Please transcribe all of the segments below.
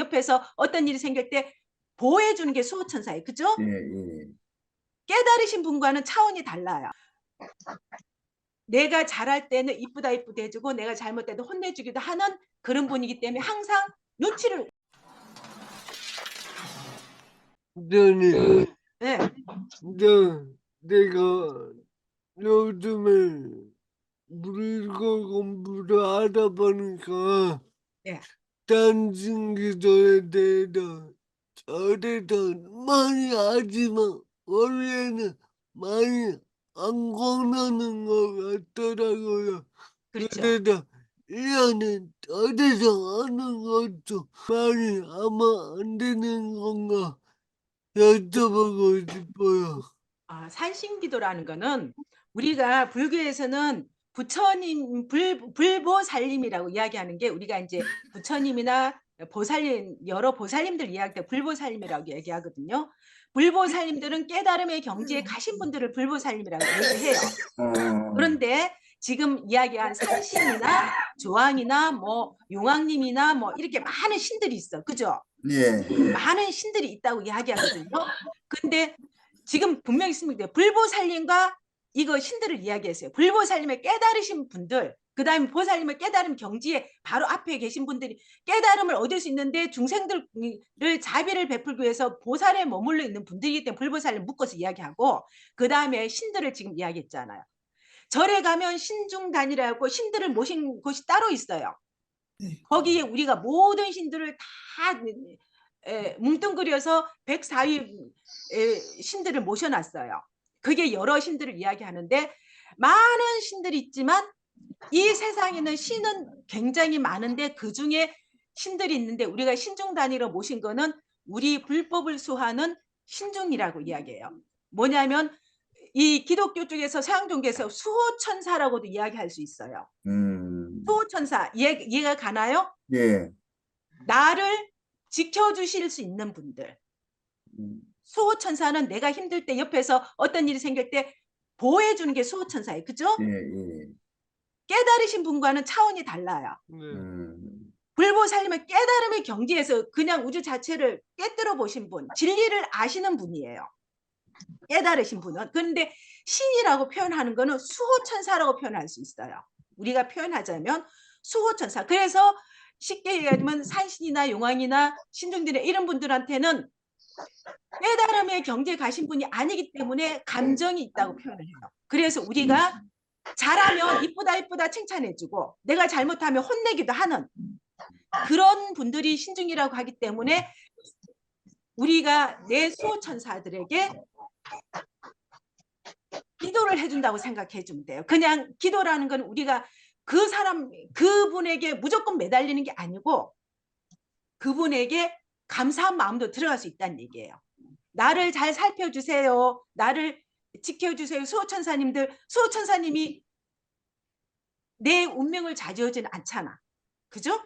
옆에서 어떤 일이 생길 때 보호해 주는 게 수호천사예요. 그죠? 예, 예. 깨달으신 분과는 차원이 달라요. 내가 잘할 때는 이쁘다 이쁘다 해주고 내가 잘못해도 혼내주기도 하는 그런 분이기 때문에 항상 눈치를 전에 네, 나 내가 요즘에 물고 공부를 하다 보니까 네. 단신기도에 대해서 절에서 많이 하지만 원래는 많이 안 권하는 것 같더라고요. 그렇죠. 그래서 이년에 절에서 하는 것도 많이 아마 안 되는 건가 여쭤보고 싶어요. 아, 산신기도라는 거는 우리가 불교에서는 부처님 불 불보살님이라고 이야기하는 게 우리가 이제 부처님이나 보살님 여러 보살님들 이야기할 때 불보살님이라고 얘기하거든요. 불보살님들은 깨달음의 경지에 가신 분들을 불보살님이라고 얘기해요. 어, 그런데 지금 이야기한 산신이나 조왕이나 뭐 용왕님이나 뭐 이렇게 많은 신들이 있어. 그죠? 예, 많은 신들이 있다고 이야기하거든요. 근데 지금 분명히 있습니다. 불보살님과 이거 신들을 이야기했어요. 불보살님의 깨달으신 분들, 그 다음에 보살님의 깨달음 경지에 바로 앞에 계신 분들이 깨달음을 얻을 수 있는데 중생들을 자비를 베풀기 위해서 보살에 머물러 있는 분들이기 때문에 불보살님 묶어서 이야기하고 그 다음에 신들을 지금 이야기했잖아요. 절에 가면 신중단이라고 신들을 모신 곳이 따로 있어요. 거기에 우리가 모든 신들을 다 에, 뭉뚱그려서 104위 신들을 모셔놨어요. 그게 여러 신들을 이야기하는데 많은 신들이 있지만 이 세상에는 신은 굉장히 많은데 그 중에 신들이 있는데 우리가 신중 단위로 모신 거는 우리 불법을 수하는 신중이라고 이야기해요. 뭐냐면 이 기독교 쪽에서 서양 종교에서 수호 천사라고도 이야기할 수 있어요. 음, 수호 천사 이해, 이해가 가나요? 예, 나를 지켜주실 수 있는 분들. 음, 수호천사는 내가 힘들 때 옆에서 어떤 일이 생길 때 보호해 주는 게 수호천사예요. 그죠? 예, 예. 깨달으신 분과는 차원이 달라요. 네. 음, 불보살님은 깨달음의 경지에서 그냥 우주 자체를 깨뜨려 보신 분, 진리를 아시는 분이에요. 깨달으신 분은. 그런데 신이라고 표현하는 거는 수호천사라고 표현할 수 있어요. 우리가 표현하자면 수호천사. 그래서 쉽게 얘기하면 산신이나 용왕이나 신중들의 이런 분들한테는 깨달음의 경지에 가신 분이 아니기 때문에 감정이 있다고 표현을 해요. 그래서 우리가 잘하면 이쁘다 이쁘다 칭찬해주고 내가 잘못하면 혼내기도 하는 그런 분들이 신중이라고 하기 때문에 우리가 내 수호천사들에게 기도를 해준다고 생각해 주면 돼요. 그냥 기도라는 건 우리가 그 사람 그분에게 무조건 매달리는 게 아니고 그분에게 감사한 마음도 들어갈 수 있다는 얘기예요. 나를 잘 살펴주세요. 나를 지켜주세요. 수호천사님들, 수호천사님이 내 운명을 좌지우지는 않잖아. 그죠?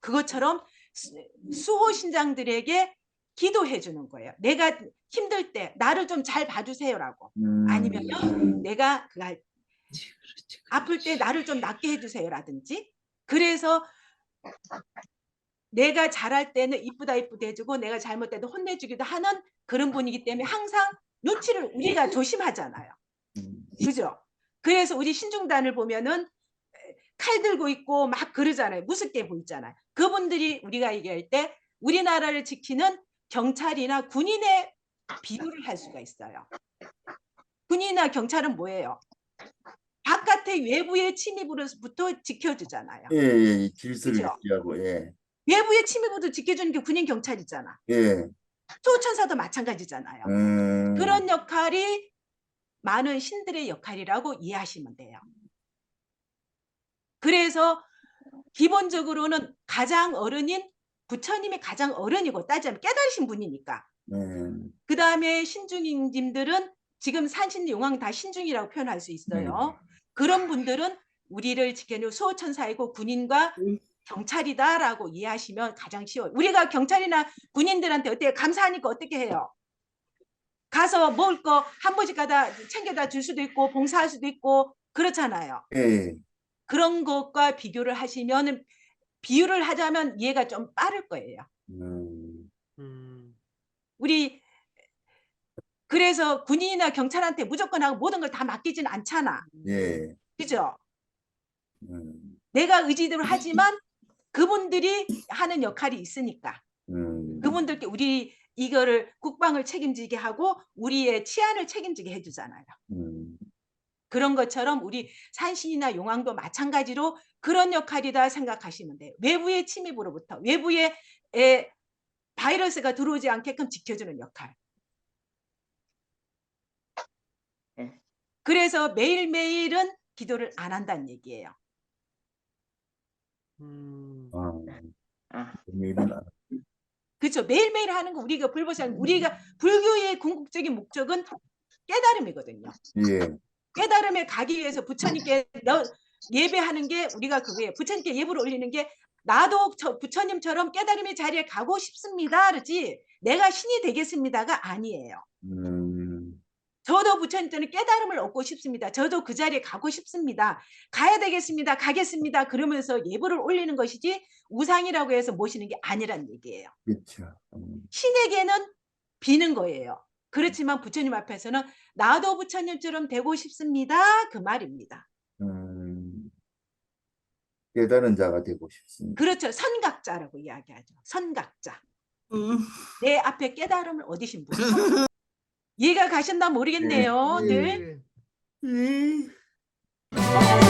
그것처럼 수- 수호신장들에게 기도해 주는 거예요. 내가 힘들 때 나를 좀 잘 봐주세요라고. 음, 아니면요, 내가 그 할- 아플 때 나를 좀 낫게 해주세요라든지. 그래서 내가 잘할 때는 이쁘다 이쁘다 해주고 내가 잘못해도 혼내주기도 하는 그런 분이기 때문에 항상 눈치를 우리가 조심하잖아요. 음, 그죠? 그래서 우리 신중단을 보면은 칼 들고 있고 막 그러잖아요. 무섭게 보이잖아요. 그분들이 우리가 얘기할 때 우리나라를 지키는 경찰이나 군인의 비유를 할 수가 있어요. 군인이나 경찰은 뭐예요? 바깥의 외부의 침입으로부터 지켜주잖아요. 예, 예, 이 질서를 그죠? 유지하고, 예, 외부의 침입으로 지켜주는 게 군인 경찰이잖아. 예, 수호천사도 마찬가지잖아요. 음, 그런 역할이 많은 신들의 역할이라고 이해하시면 돼요. 그래서 기본적으로는 가장 어른인 부처님이 가장 어른이고 따지면 깨달으신 분이니까. 음, 그 다음에 신중님들은 지금 산신 용왕 다 신중이라고 표현할 수 있어요. 그런 분들은 우리를 지켜줄 수호천사이고 군인과 경찰이다라고 이해하시면 가장 쉬워요. 우리가 경찰이나 군인들한테 어떻게 감사하니까 어떻게 해요? 가서 먹을 거 한 번씩 가다 챙겨다 줄 수도 있고 봉사할 수도 있고 그렇잖아요. 예, 그런 것과 비교를 하시면 비유를 하자면 이해가 좀 빠를 거예요. 음, 음, 우리 그래서 군인이나 경찰한테 무조건 하고 모든 걸 다 맡기진 않잖아. 예, 그죠? 음, 내가 의지대로 하지만 그분들이 하는 역할이 있으니까 음, 그분들께 우리 이거를 국방을 책임지게 하고 우리의 치안을 책임지게 해주잖아요. 음, 그런 것처럼 우리 산신이나 용왕도 마찬가지로 그런 역할이다 생각하시면 돼요. 외부의 침입으로부터 외부의 에, 바이러스가 들어오지 않게끔 지켜주는 역할. 네. 그래서 매일매일은 기도를 안 한다는 얘기예요. 음, 아, 아, 의미는 알- 그렇죠. 매일매일 하는 거 우리가 불보살 우리가 불교의 궁극적인 목적은 깨달음이거든요. 예, 깨달음에 가기 위해서 부처님께 너- 예배하는 게 우리가 그거예요. 부처님께 예불을 올리는 게 나도 저 부처님처럼 깨달음의 자리에 가고 싶습니다. 그러지 내가 신이 되겠습니다가 아니에요. 음, 저도 부처님처럼 깨달음을 얻고 싶습니다. 저도 그 자리에 가고 싶습니다. 가야 되겠습니다. 가겠습니다. 그러면서 예불을 올리는 것이지 우상이라고 해서 모시는 게 아니란 얘기예요. 그렇죠. 음, 신에게는 비는 거예요. 그렇지만 부처님 앞에서는 나도 부처님처럼 되고 싶습니다. 그 말입니다. 음, 깨달은 자가 되고 싶습니다. 그렇죠. 선각자라고 이야기하죠. 선각자. 음. 내 앞에 깨달음을 얻으신 분. 이해가 가셨나 모르겠네요. 늘. 예. 음. 네.